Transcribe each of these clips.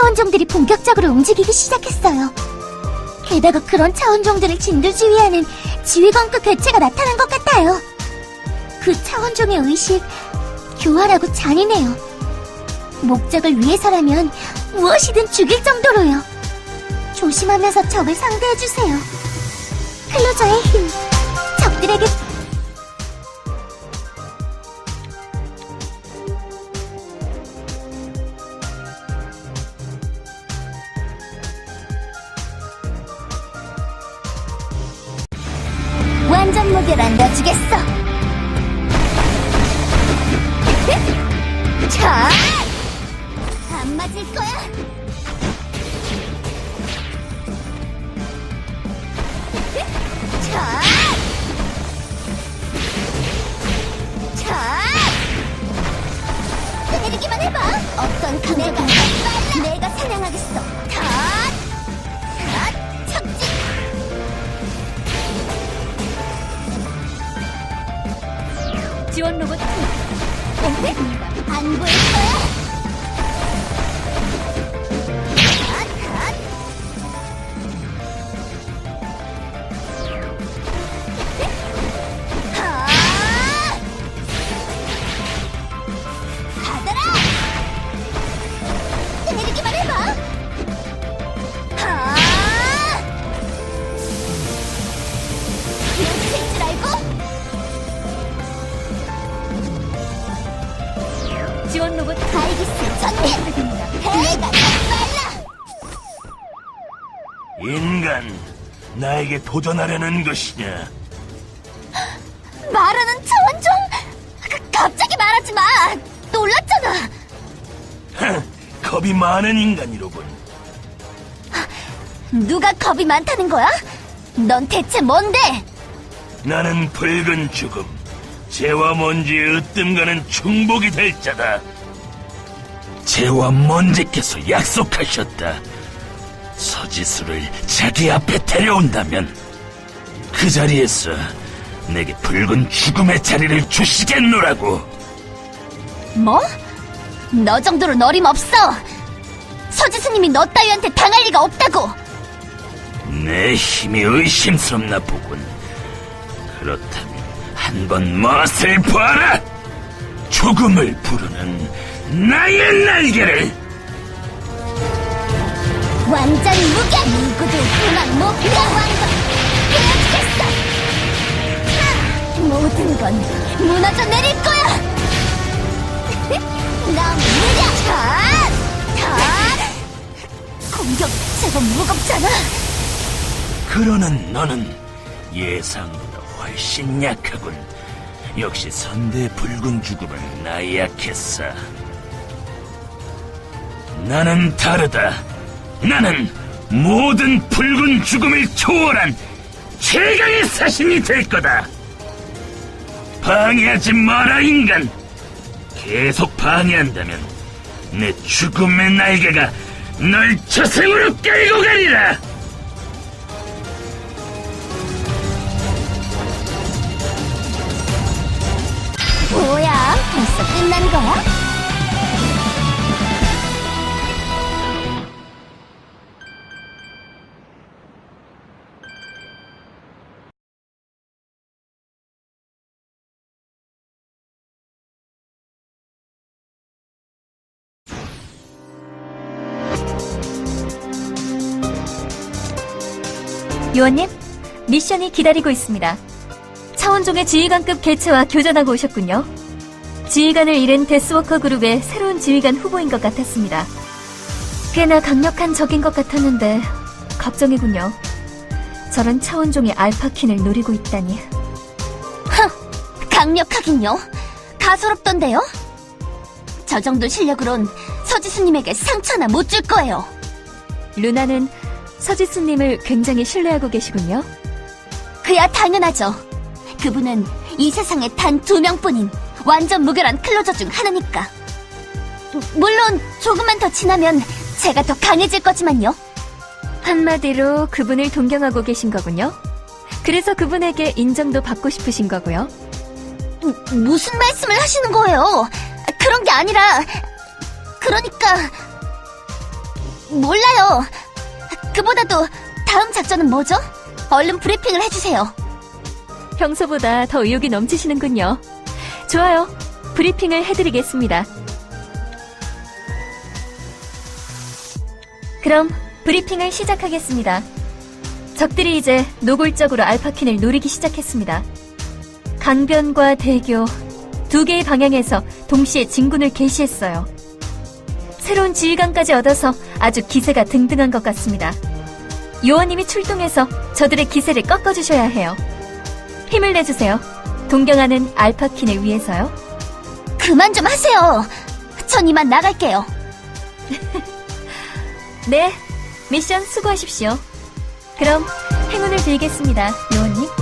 차원종들이 본격적으로 움직이기 시작했어요. 게다가 그런 차원종들을 진두지휘하는 지휘관급 개체가 나타난 것 같아요. 그 차원종의 의식, 교활하고 잔인해요. 목적을 위해서라면 무엇이든 죽일 정도로요. 조심하면서 적을 상대해주세요. 클로저의 힘, 적들에게 넣어주겠어. 자, 안 맞을 거야. 도전하려는 것이냐? 말하는 차원종? 그, 갑자기 말하지 마! 놀랐잖아! 하, 겁이 많은 인간이로군. 누가 겁이 많다는 거야? 넌 대체 뭔데? 나는 붉은 죽음, 재와 먼지의 으뜸과는 중복이 될 자다. 재와 먼지께서 약속하셨다. 서지수를 자기 앞에 데려온다면 그 자리에서 내게 붉은 죽음의 자리를 주시겠노라고. 뭐? 너 정도로 어림없어! 서지수님이 너 따위한테 당할 리가 없다고! 내 힘이 의심스럽나 보군. 그렇다면 한 번 멋을 봐라! 죽음을 부르는 나의 날개를! 완전 무게! 누구도 그만 못 가! 완전 깨어주겠어! 하! 모든 건 무너져 내릴 거야! 나 무려! 자! 자! 공격 제법 무겁잖아! 그러는 너는 예상보다 훨씬 약하군. 역시 선대 붉은 죽음은 나약했어. 나는 다르다. 나는 모든 붉은 죽음을 초월한 최강의 사신이 될 거다. 방해하지 마라, 인간. 계속 방해한다면 내 죽음의 날개가 널 저승으로 끌고 가리라. 뭐야? 벌써 끝난 거야? 요원님 미션이 기다리고 있습니다. 차원종의 지휘관급 개체와 교전하고 오셨군요. 지휘관을 잃은 데스워커 그룹의 새로운 지휘관 후보인 것 같았습니다. 꽤나 강력한 적인 것 같았는데 걱정이군요. 저런 차원종의 알파킨을 노리고 있다니. 강력하긴요. 가소롭던데요? 저 정도 실력으론 서지수님에게 상처나 못 줄 거예요. 루나는 서지수님을 굉장히 신뢰하고 계시군요. 그야 당연하죠. 그분은 이 세상에 단 두 명뿐인 완전 무결한 클로저 중 하나니까. 물론 조금만 더 지나면 제가 더 강해질 거지만요. 한마디로 그분을 동경하고 계신 거군요. 그래서 그분에게 인정도 받고 싶으신 거고요. 무- 무슨 말씀을 하시는 거예요? 그런 게 아니라 그러니까 몰라요. 그보다도 다음 작전은 뭐죠? 얼른 브리핑을 해주세요. 평소보다 더 의욕이 넘치시는군요. 좋아요. 브리핑을 해드리겠습니다. 그럼 브리핑을 시작하겠습니다. 적들이 이제 노골적으로 알파킨을 노리기 시작했습니다. 강변과 대교 두 개의 방향에서 동시에 진군을 개시했어요. 새로운 지휘관까지 얻어서 아주 기세가 등등한 것 같습니다. 요원님이 출동해서 저들의 기세를 꺾어주셔야 해요. 힘을 내주세요. 동경하는 알파킨을 위해서요. 그만 좀 하세요. 전 이만 나갈게요. 네, 미션 수고하십시오. 그럼 행운을 빌겠습니다, 요원님.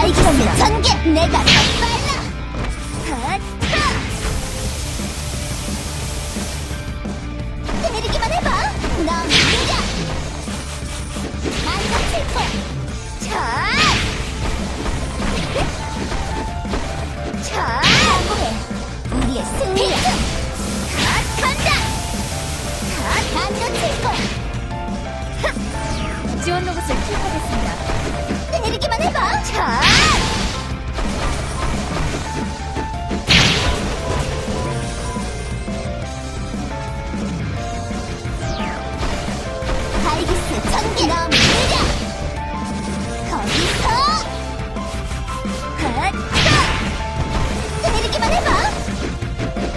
호출합니다. 전개 내가 더 빨라. 하차. 때리기만 해봐. 넌 느려. 안녕 칠포. 자. 자. 각오해. 우리의 승리야. 갓 간다. 갓 안녕 칠포. 지원 로봇을 투입하겠습니다. 해봐. 자.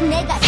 내가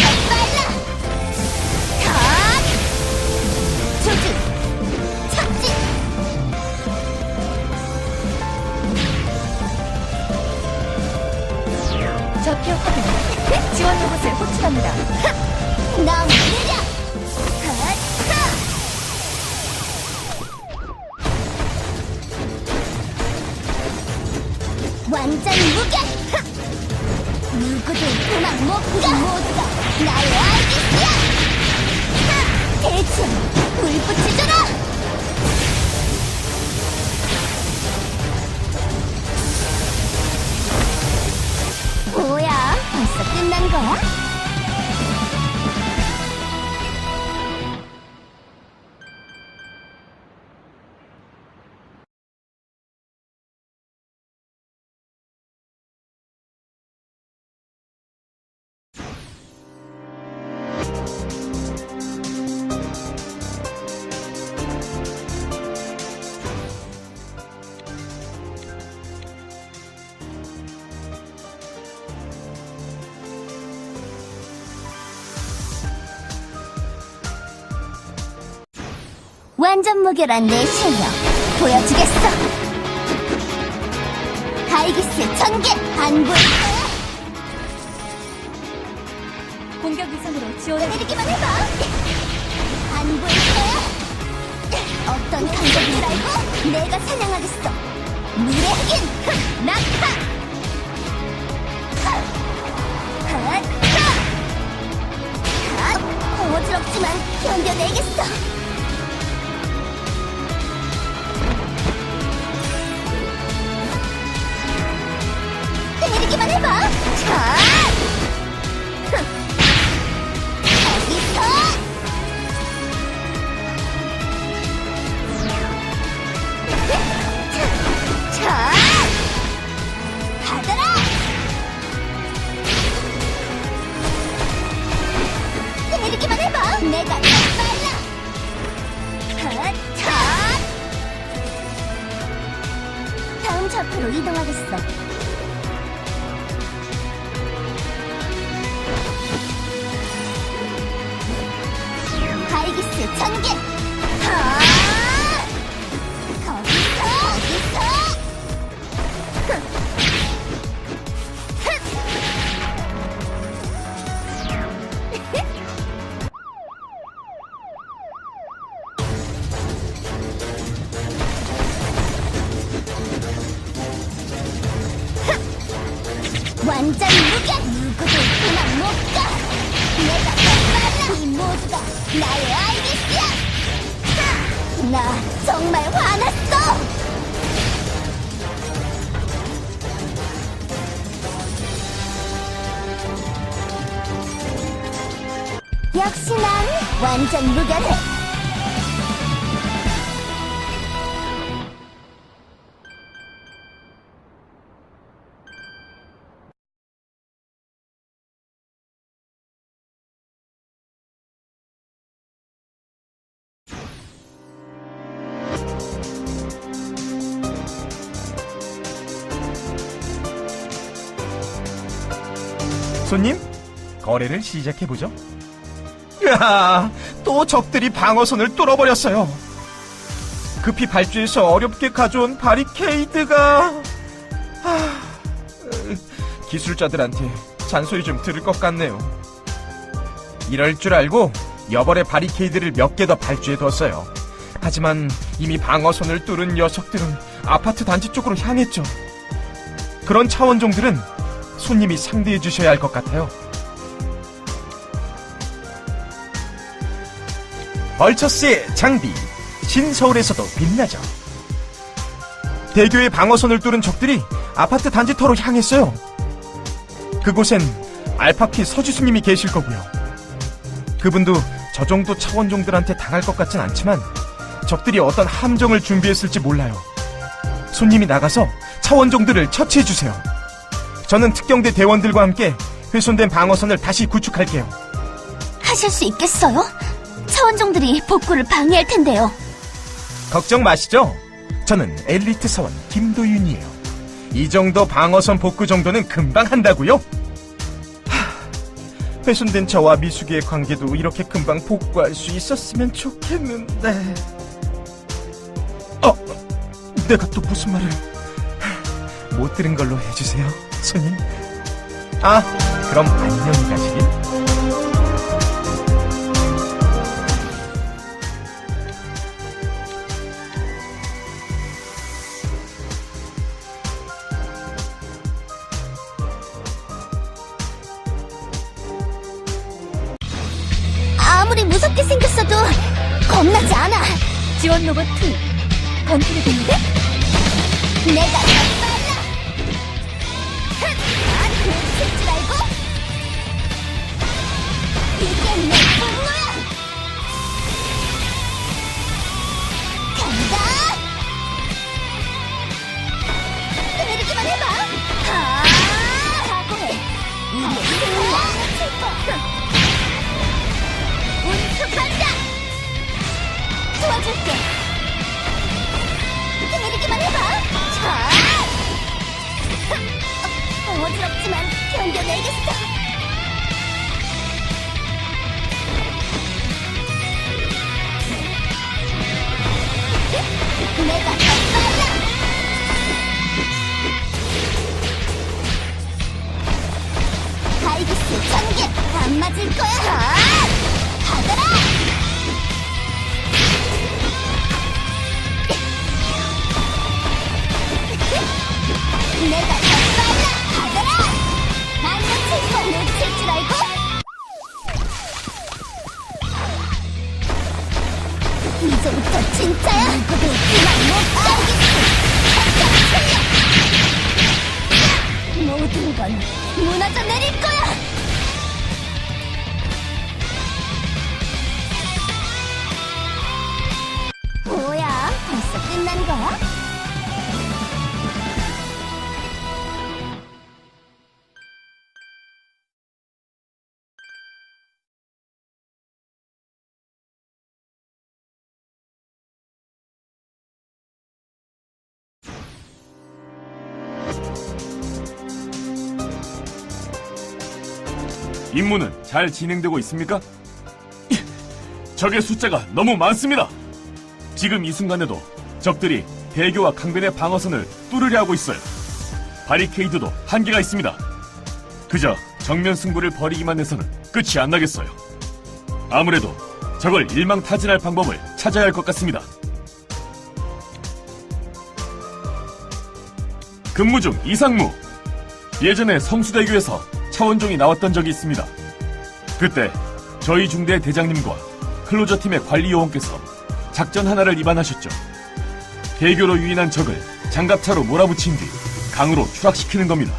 완전 무결한 내 실력 보여주겠어. 가이기스 전개 거야. 공격 이상으로 지원해 때리기만 해봐. 안 보일 거야. 어떤 강적인 줄 알고 내가 사냥하겠어. 물의 흑인 흑, 낙하. 어지럽지만 견뎌내겠어. 때 역시 난 완전 무결해! 손님, 거래를 시작해보죠. 으아, 또 적들이 방어선을 뚫어버렸어요. 급히 발주해서 어렵게 가져온 바리케이드가... 아, 으, 기술자들한테 잔소리 좀 들을 것 같네요. 이럴 줄 알고 여벌의 바리케이드를 몇 개 더 발주해 뒀어요. 하지만 이미 방어선을 뚫은 녀석들은 아파트 단지 쪽으로 향했죠. 그런 차원종들은 손님이 상대해 주셔야 할 것 같아요. 벌처스의 장비, 신서울에서도 빛나죠. 대교의 방어선을 뚫은 적들이 아파트 단지터로 향했어요. 그곳엔 알파피 서지수님이 계실 거고요. 그분도 저 정도 차원종들한테 당할 것 같진 않지만 적들이 어떤 함정을 준비했을지 몰라요. 손님이 나가서 차원종들을 처치해 주세요. 저는 특경대 대원들과 함께 훼손된 방어선을 다시 구축할게요. 하실 수 있겠어요? 차원종들이 복구를 방해할 텐데요. 걱정 마시죠. 저는 엘리트 사원 김도윤이에요. 이 정도 방어선 복구 정도는 금방 한다고요? 하, 훼손된 저와 미숙이의 관계도 이렇게 금방 복구할 수 있었으면 좋겠는데. 어, 내가 또 무슨 말을 못 들은 걸로 해주세요, 손님. 아, 그럼 안녕히 가시길. 무섭게 생겼어도 겁나지 않아. 지원 로봇 2. 건투를 됐는데? 내가 임무는 잘 진행되고 있습니까? 적의 숫자가 너무 많습니다. 지금 이 순간에도 적들이 대교와 강변의 방어선을 뚫으려 하고 있어요. 바리케이드도 한계가 있습니다. 그저 정면 승부를 벌이기만 해서는 끝이 안 나겠어요. 아무래도 적을 일망타진할 방법을 찾아야 할 것 같습니다. 근무 중 이상무. 예전에 성수대교에서 차원종이 나왔던 적이 있습니다. 그때 저희 중대 대장님과 클로저 팀의 관리 요원께서 작전 하나를 입안하셨죠. 대교로 유인한 적을 장갑차로 몰아붙인 뒤 강으로 추락시키는 겁니다.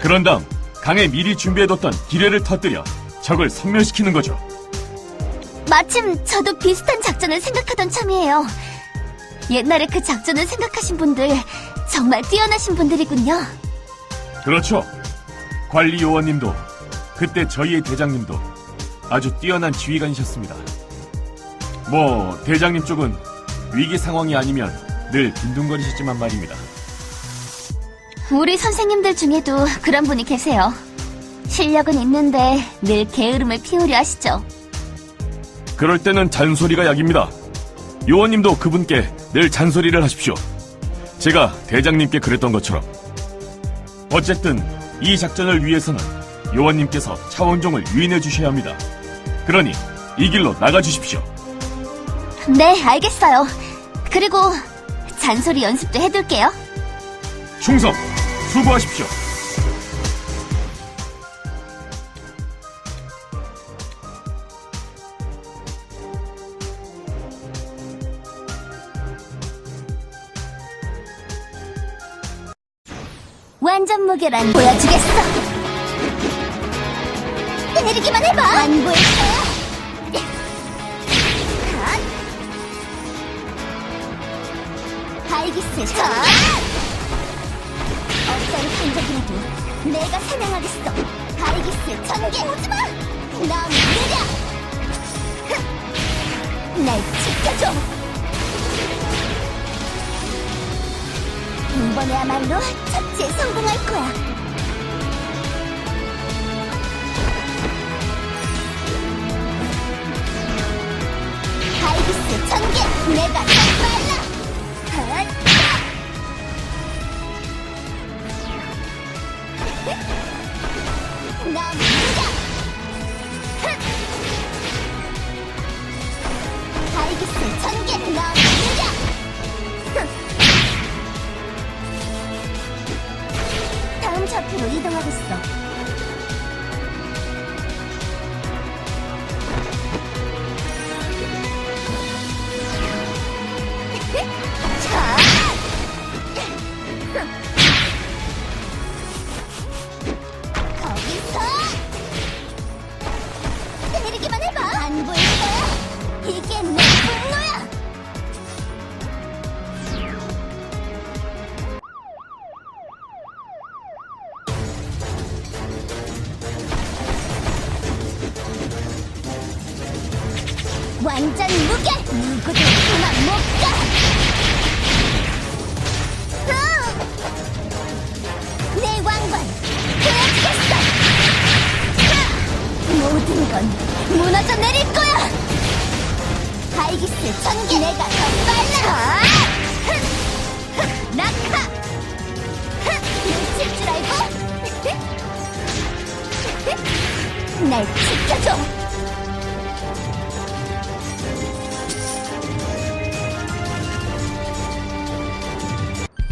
그런 다음 강에 미리 준비해뒀던 기뢰를 터뜨려 적을 섬멸시키는 거죠. 마침 저도 비슷한 작전을 생각하던 참이에요. 옛날에 그 작전을 생각하신 분들 정말 뛰어나신 분들이군요. 그렇죠. 관리 요원님도 그때 저희의 대장님도 아주 뛰어난 지휘관이셨습니다. 뭐 대장님 쪽은 위기 상황이 아니면 늘 빈둥거리시지만 말입니다. 우리 선생님들 중에도 그런 분이 계세요. 실력은 있는데 늘 게으름을 피우려 하시죠. 그럴 때는 잔소리가 약입니다. 요원님도 그분께 늘 잔소리를 하십시오. 제가 대장님께 그랬던 것처럼. 어쨌든 이 작전을 위해서는 요원님께서 차원종을 유인해 주셔야 합니다. 그러니 이 길로 나가 주십시오. 네, 알겠어요. 그리고 잔소리 연습도 해둘게요. 충성! 수고하십시오. 완전 무게란 보여주겠어. 때리기만 해봐. 핫. 발기스 전. 어떤 한적이라도 내가 사냥하겠어. 발기스 전개. 오지마. 넌 느려. 흥. 날 지켜줘. 이번에야말로 착지에 성공할 거야. 바이비스 전개 내가 Hehehe! 날 지켜줘!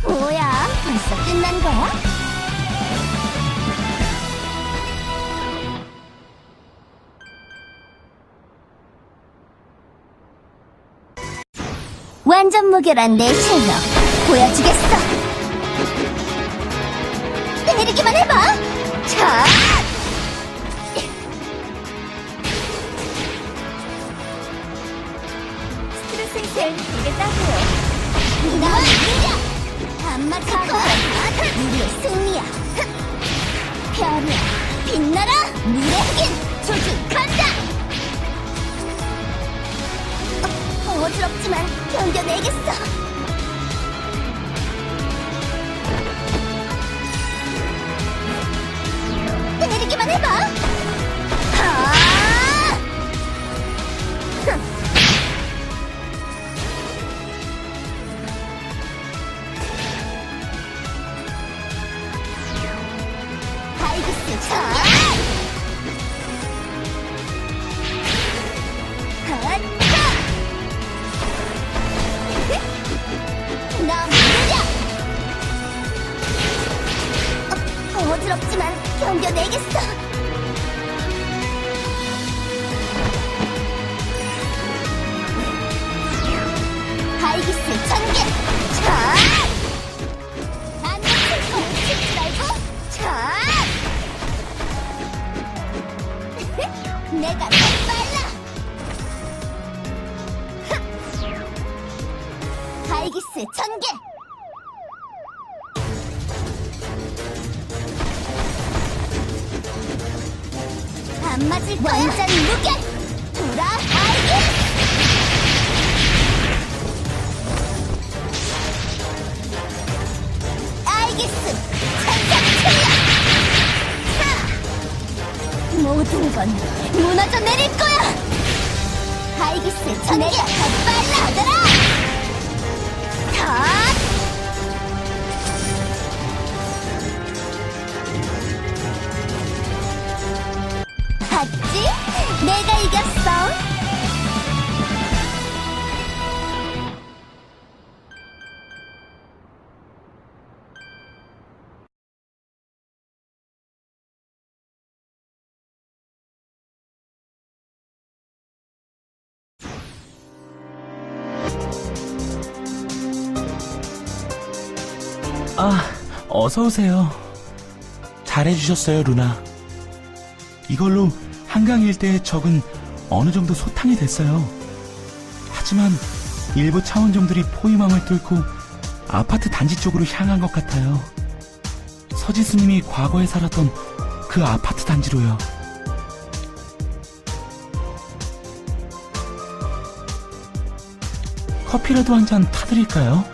뭐야? 벌써 끝난 거야? 완전 무결한 내 실력 보여주겠어. 안마카고 우리의 승리야. 별이야. 빛나라. 물의 흑인 조준 간다. 어, 어지럽지만 견뎌내겠어. 때리기만 해봐. 어, 어지럽지만 견뎌내겠어! 천상 출력! 모든 건 무너져 내릴 거야! 하이기스 전개가 더 빨라! 받아라! 컷! 봤지? 내가 이겼어! 아, 어서 오세요. 잘해주셨어요, 루나. 이걸로 한강 일대의 적은 어느 정도 소탕이 됐어요. 하지만 일부 차원종들이 포위망을 뚫고 아파트 단지 쪽으로 향한 것 같아요. 서지 스님이 과거에 살았던 그 아파트 단지로요. 커피라도 한 잔 타드릴까요?